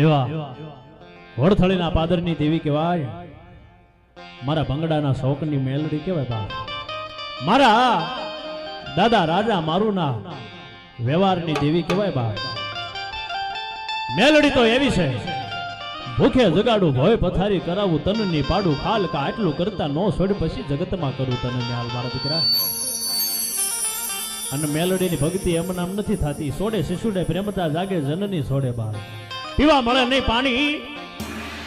એવા વડથળીના પાદરની દેવી કહેવાય. મારા ભંગડાના શોકની મેલડી કહેવાય બા. મારા દાદા રાજા મારું ના વ્યવહારની દેવી કહેવાય બા. મેલડી તો એવી છે. ભૂખે જગાડું ભોય પથારી કરાવું તનની પાડું ખાલ કા આટલું કરતા નો છોડ પછી જગતમાં કરું તને ન્યાલ મારા દીકરા. અને મેલોડીની ભક્તિ એમ નામ નથી થતી. સોડે શિશુડે પ્રેમતા જાગે જનની સોડે બાર પીવા મળે નહીં પાણી,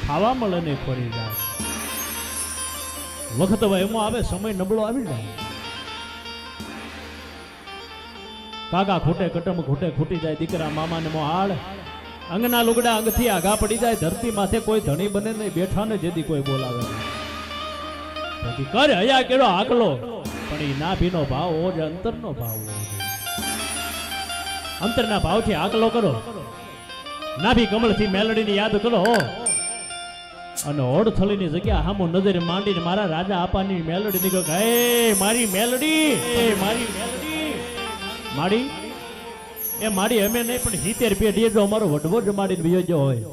ખાવા મળે નહીં ખોરી જાય વખત એમાં આવે, સમય નબળો આવી જાય. કાકા ખોટે કટમ ખોટે ખૂટી જાય, દીકરા મામાને મો હાળ અંગના લુગડા અંગથી આઘા પડી જાય, ધરતી માથે કોઈ ધણી બને નહીં બેઠા ને જેથી કોઈ બોલાવે નહીં. કર હયા કેડો આકલો, પણ એ નાભીનો ભાવ હોવો અંતરનો ભાવ અંતરના ભાવથી આકલો કરો. નાભી કમળથી મેલડીની યાદ કરો. અને ઓડથળીની જગ્યા હામો નજરે માંડીને મારા રાજા આપાની મેલડી નીકળો કે, હે, મારી મેલડી એ મારી મેલડી. માડી? એ માડી અમે નહીં, પણ સિત્તેર પેઢીએ જો અમારો વડવો જ માડીને વિયોજ્યો હોય.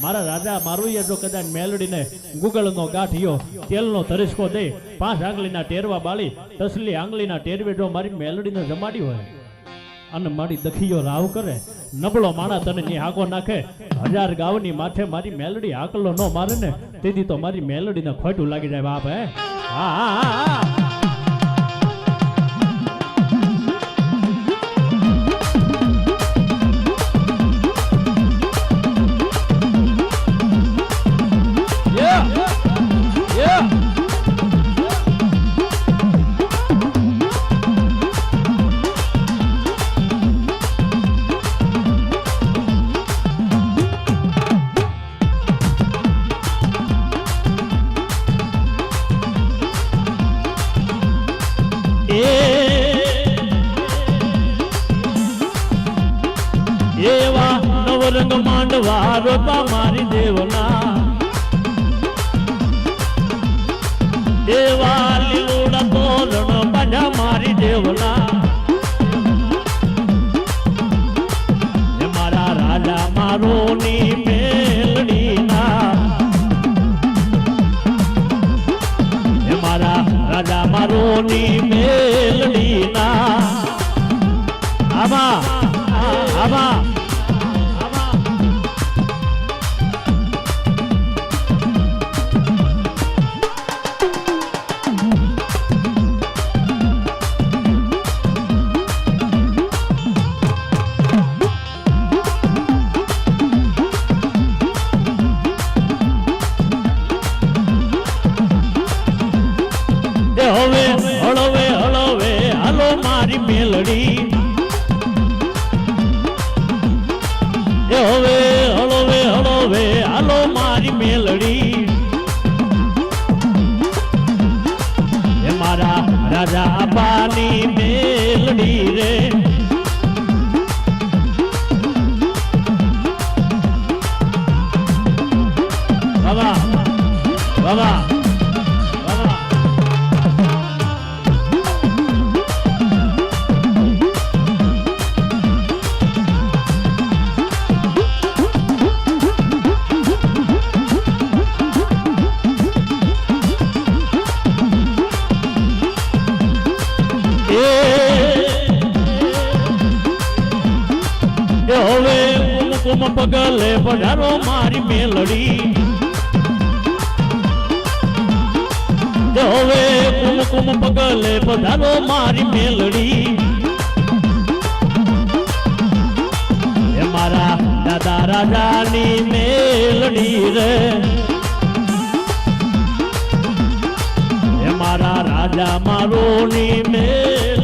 મારા રાજા મારું જો કદાચ મેલડીને ગુગળનો ગાંઠિયો, તેલનો તરિસ્કો દે, પાંચ આંગળીના ટેરવા બાળી, તસલી આંગળીના ટેરવે જો મારી મેલડીને જમાડી હોય. અને મારી દખીયો રાવ કરે નબળો માણા તને ની હાકો નાખે. હજાર ગાવની માથે મારી મેલડી હાકલો ન મારે ને તેથી તો મારી મેલડીને ખોટું લાગી જાય બાપ હે હા હા હા, એવા નવરંગ માંડવા રોપા મારી દેવના. એવા મારી મેલડી. એ હવે, હળવે હળવે, હાલો મારી મેલડી. એ મારા રાજા બાની મેલડી રે. કુમકુમ પગલે પધારો મારી મેલડી. હવે કુમકુમ પગલે પધારો મારી મેલડી. મારા દાદા રાજાની મેલડી રે. એ મારા રાજા મારો ની મેલ